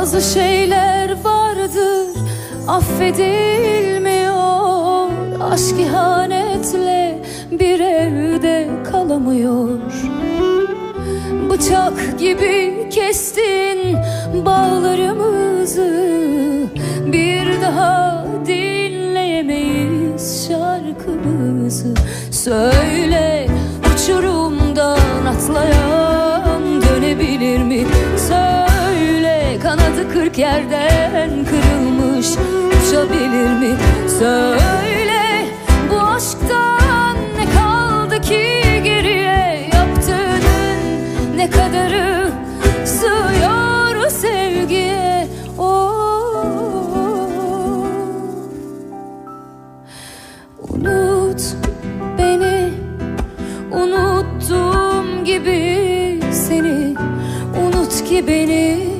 Bazı şeyler vardır affedilmiyor. Aşk ihanetle bir evde kalamıyor. Bıçak gibi kestin bağlarımızı Bir daha dinleyemeyiz şarkımızı. Söyle uçurumdan atlayan kanadı kırk yerden kırılmış. Uçabilir mi? Söyle. Bu aşktan ne kaldı ki geriye? Yaptığının ne kadarı sığıyor sevgiye? Oh. Unut beni. Unuttuğum gibi seni. Unut ki beni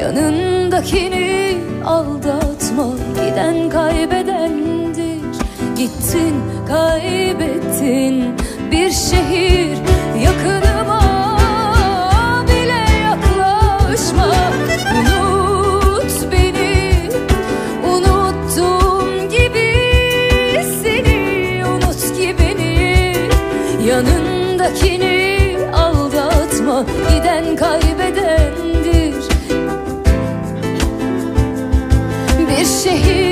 Yanındakini aldatma. Giden kaybedendir Gittin kaybettin. Bir şehir yakınıma bile yaklaşma. Unut beni. Unuttuğum gibi seni. Unut ki beni Yanındakini Bir şehir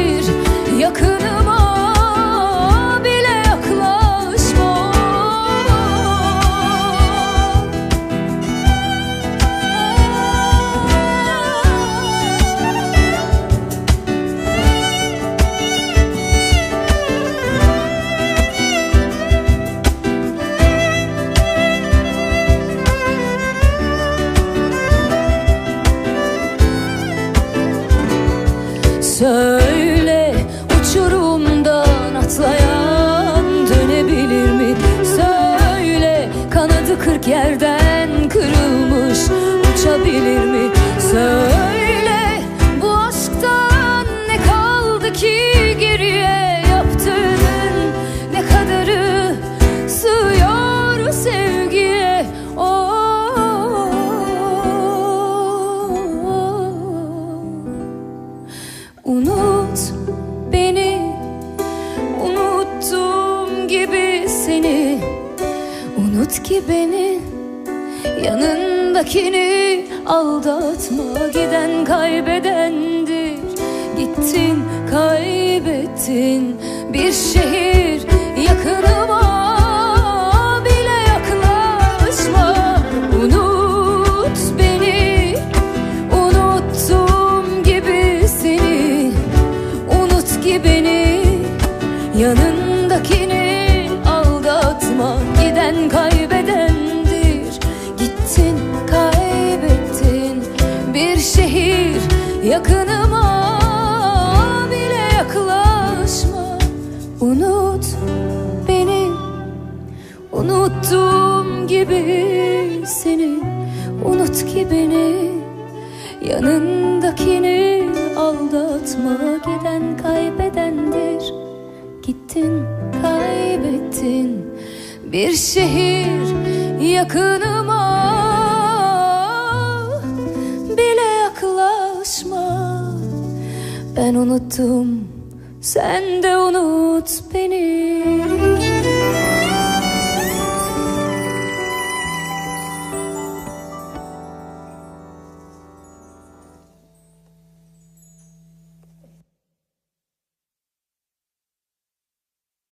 Söyle uçurumdan atlayan dönebilir mi? Söyle kanadı kırk yerden kırılmış uçabilir mi? Söyle seni. Unut ki beni. Yanındakini aldatma. Giden kaybedendir. Gittin kaybettin. Bir şehir yakınıma bile yaklaşma. Unut beni. Unuttuğum gibi seni. Unut ki beni. Yanındakini yakınıma bile yaklaşma. Unut beni. Unuttuğum gibi seni. Unut ki beni. Yanındakini aldatma. Giden kaybedendir. Gittin kaybettin. Bir şehir yakınıma Ben unuttum. Sen de unut beni